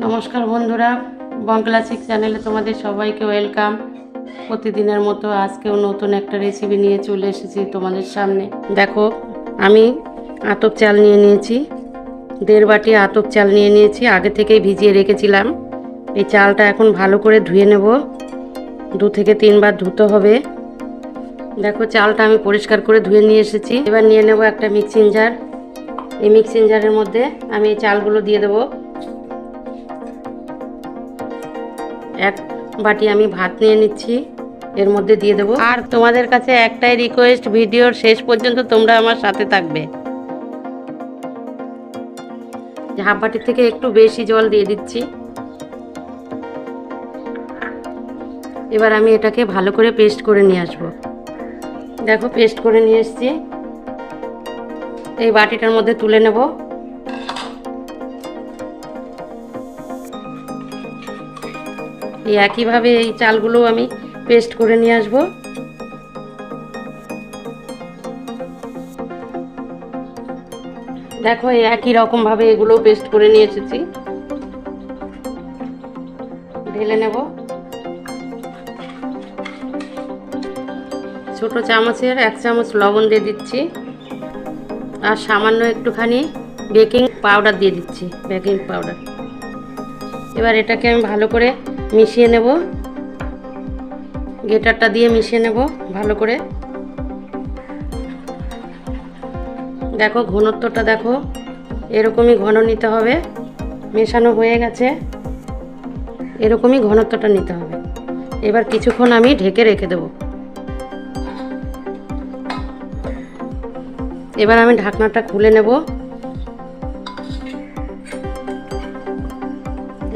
নমস্কার বন্ধুরা বং ক্লাসিক চ্যানেলে তোমাদের সবাইকে ওয়েলকাম। প্রতিদিনের মতো আজকেও নতুন একটা রেসিপি নিয়ে চলে এসেছি তোমাদের সামনে। দেখো, আমি আতপ চাল নিয়ে নিয়েছি, দেড় বাটি আতপ চাল নিয়ে নিয়েছি, আগে থেকেই ভিজিয়ে রেখেছিলাম। এই চালটা এখন ভালো করে ধুয়ে নেব। দু থেকে তিনবার ধুতে হবে। দেখো, চালটা আমি পরিষ্কার করে ধুয়ে নিয়ে এসেছি। এবার নিয়ে নেব একটা মিক্সিং জার এই মিক্সিং জারের মধ্যে আমি এই চালগুলো দিয়ে দেবো। এক বাটি আমি ভাত নিয়ে নিচ্ছি, এর মধ্যে দিয়ে দেবো। আর তোমাদের কাছে একটাই রিকোয়েস্ট ভিডিওর শেষ পর্যন্ত তোমরা আমার সাথে থাকবে। হাফ বাটির থেকে একটু বেশি জল দিয়ে দিচ্ছি। এবার আমি এটাকে ভালো করে পেস্ট করে নিয়ে আসব। দেখো পেস্ট করে নিয়ে এসছি। এই বাটিটার মধ্যে তুলে নেব। এই একইভাবে এই চালগুলো আমি পেস্ট করে নিয়ে আসব। দেখো, এই একই রকমভাবে এগুলো পেস্ট করে নিয়ে এসেছি। ঢেলে নেব। ছোট চামচের এক চামচ লবণ দিয়ে দিচ্ছি। আর সামান্য একটুখানি বেকিং পাউডার দিয়ে দিচ্ছি, বেকিং পাউডার। এবার এটাকে আমি ভালো করে মিশিয়ে নেব। গেটারটা দিয়ে মিশিয়ে নেব ভালো করে। দেখো, ঘনত্বটা দেখো, এরকমই ঘন নিতে হবে। মেশানো হয়ে গেছে। এরকমই ঘনত্বটা নিতে হবে। এবার কিছুক্ষণ আমি ঢেকে রেখে দেব। এবার আমি ঢাকনাটা খুলে নেব।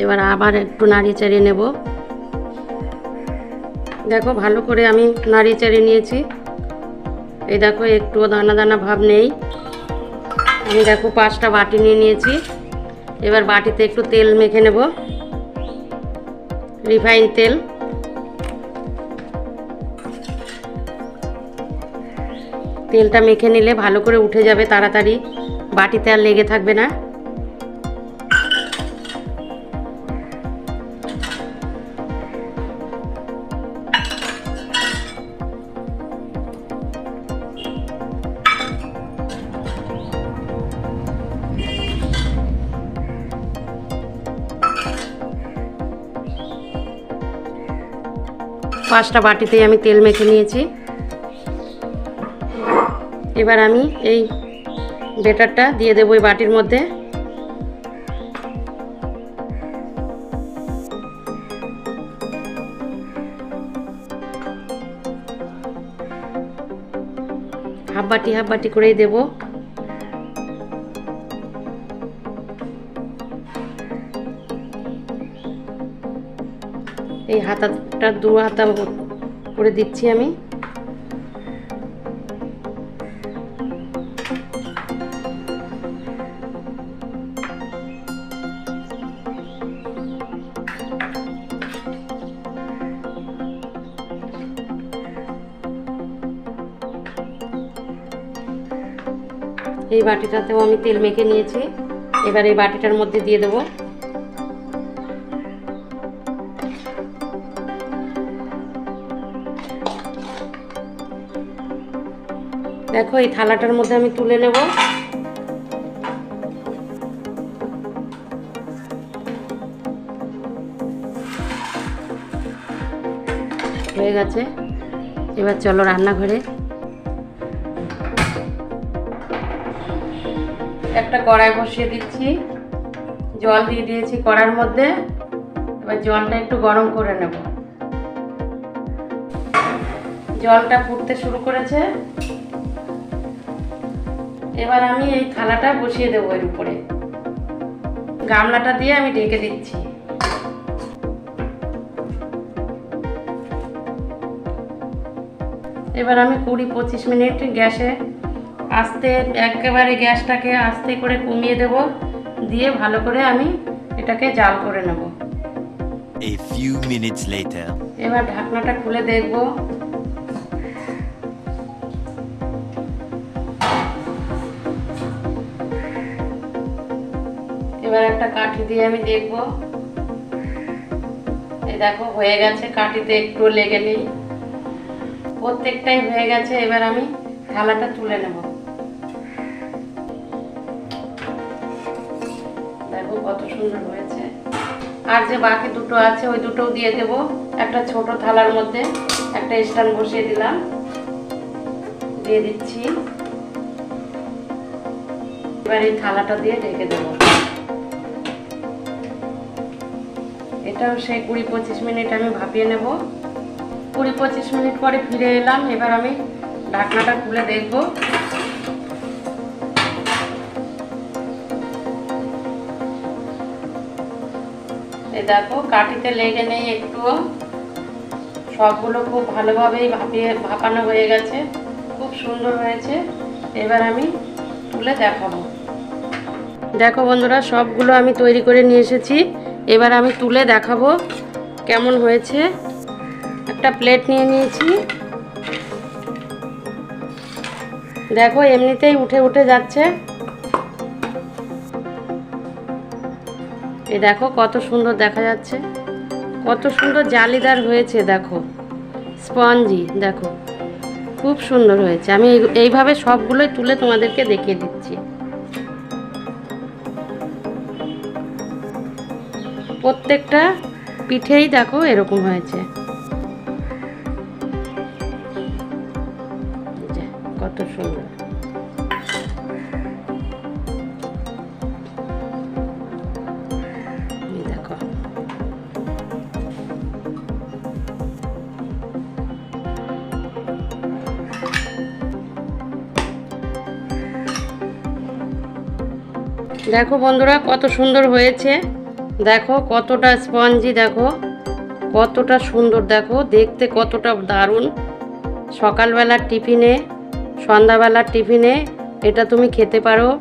এবার আবার একটু নাড়িয়ে চাড়িয়ে নেব। দেখো ভালো করে আমি নাড়িয়ে চাড়িয়ে নিয়েছি। এই দেখো, একটুও দানা দানা ভাব নেই। আমি দেখো পাঁচটা বাটি নিয়ে নিয়েছি। এবার বাটিতে একটু তেল মেখে নেব। রিফাইন তেল। তেলটা মেখে নিলে ভালো করে উঠে যাবে তাড়াতাড়ি। বাটিতে আর লেগে থাকবে না। পাঁচটা বাটিতেই আমি তেল মেখে নিয়েছি। এবার আমি এই বেটারটা দিয়ে দেবো এই বাটির মধ্যে। হাফ বাটি হাফ বাটি করেই দেবো। হাতাটা দু হাতা করে দিচ্ছি আমি। এই বাটিটাতেও আমি তেল মেখে নিয়েছি। এবার এই বাটিটার মধ্যে দিয়ে দেবো দেখো, এই থালাটার মধ্যে আমি তুলে নেব। হয়ে গেছে। এবার চলো রান্নাঘরে। একটা কড়াই বসিয়ে দিচ্ছি। জল দিয়ে দিয়েছি কড়ার মধ্যে। এবার জলটা একটু গরম করে নেব। জলটা ফুটতে শুরু করেছে। এবার আমি এই থালাটা বসিয়ে দেবো এর উপরে। গামলাটা দিয়ে আমি ঢেকে দিচ্ছি। এবার আমি কুড়ি পঁচিশ মিনিট গ্যাসে আস্তে একেবারে গ্যাসটাকে আস্তে করে কমিয়ে দেব। দিয়ে ভালো করে আমি এটাকে জাল করে নেব. এবার ঢাকনাটা খুলে দেখব। এবার একটা কাঠি দিয়ে আমি দেখব। এই দেখো, হয়ে গেছে, কাঠিতে একটু লেগে নেই। প্রত্যেকটাই হয়ে গেছে, এবার আমি থালাটা তুলে নেব। দেখো কত সুন্দর হয়েছে। আর যে বাকি দুটো আছে, ওই দুটোও দিয়ে দেব। একটা ছোট থালার মধ্যে, একটা স্ট্যান্ড বসিয়ে দিলাম। দিয়ে দিচ্ছি। এবার এই থালাটা দিয়ে ঢেকে দেবো। এটাও সেই কুড়ি পঁচিশ মিনিট আমি ভাপিয়ে নেব। কুড়ি পঁচিশ মিনিট পরে ফিরে এলাম, এবার আমি ঢাকনাটা খুলে দেখব। এই দেখো, কাঠিতে লেগে নেই একটুও। সবগুলো খুব ভালোভাবেই ভাপিয়ে, ভাপানো হয়ে গেছে। খুব সুন্দর হয়েছে। এবার আমি তুলে দেখাবো। দেখো বন্ধুরা, সবগুলো আমি তৈরি করে নিয়ে এসেছি। এবার আমি তুলে দেখাবো কেমন হয়েছে। একটা প্লেট নিয়ে নিয়েছি। দেখো, এমনিতেই উঠে উঠে যাচ্ছে। এই দেখো, কত সুন্দর দেখা যাচ্ছে। কত সুন্দর জালিদার হয়েছে, দেখো। স্পঞ্জি, দেখো। খুব সুন্দর হয়েছে। আমি এই- এইভাবে সবগুলোই তুলে তোমাদেরকে দেখিয়ে দিচ্ছি। প্রত্যেকটা পিঠেই দেখো এরকম হয়েছে। কত সুন্দর। দেখো বন্ধুরা কত সুন্দর হয়েছে। দেখো, কতটা স্পঞ্জি, দেখো। কতটা সুন্দর, দেখো। দেখতে কতটা দারুণ। সকালবেলার টিফিনে সন্ধ্যাবেলার টিফিনে এটা তুমি খেতে পারো।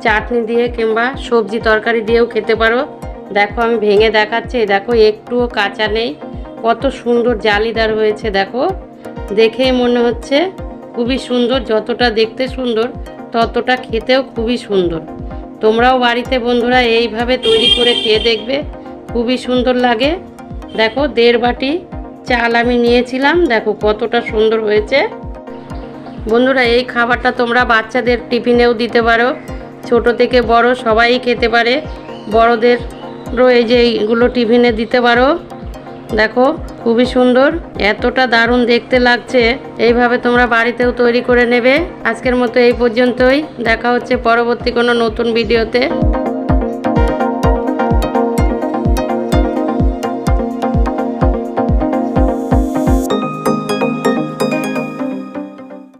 চাটনি দিয়ে কিংবা সবজি তরকারি দিয়েও খেতে পারো। দেখো, আমি ভেঙে দেখাচ্ছি। দেখো, একটুও কাঁচা নেই। কত সুন্দর জালিদার হয়েছে, দেখো। দেখেই মনে হচ্ছে খুবই সুন্দর। যতটা দেখতে সুন্দর, ততটা খেতেও খুবই সুন্দর। তোমরাও বাড়িতে বন্ধুরা এইভাবে তৈরি করে খেয়ে দেখবে। খুবই সুন্দর লাগে। দেখো, দেড় বাটি চাল আমি নিয়েছিলাম। দেখো, কতটা সুন্দর হয়েছে। বন্ধুরা, এই খাবারটা তোমরা বাচ্চাদের টিফিনেও দিতে পারো। ছোট থেকে বড় সবাই খেতে পারে। বড়দেরও এই যে এইগুলো টিফিনে দিতে পারো। দেখো, খুবই সুন্দর। এতটা দারুণ দেখতে লাগছে। এইভাবে তোমরা বাড়িতেও তৈরি করে নেবে। আজকের মতো এই পর্যন্তই। দেখা হচ্ছে পরবর্তী কোনো নতুন ভিডিওতে।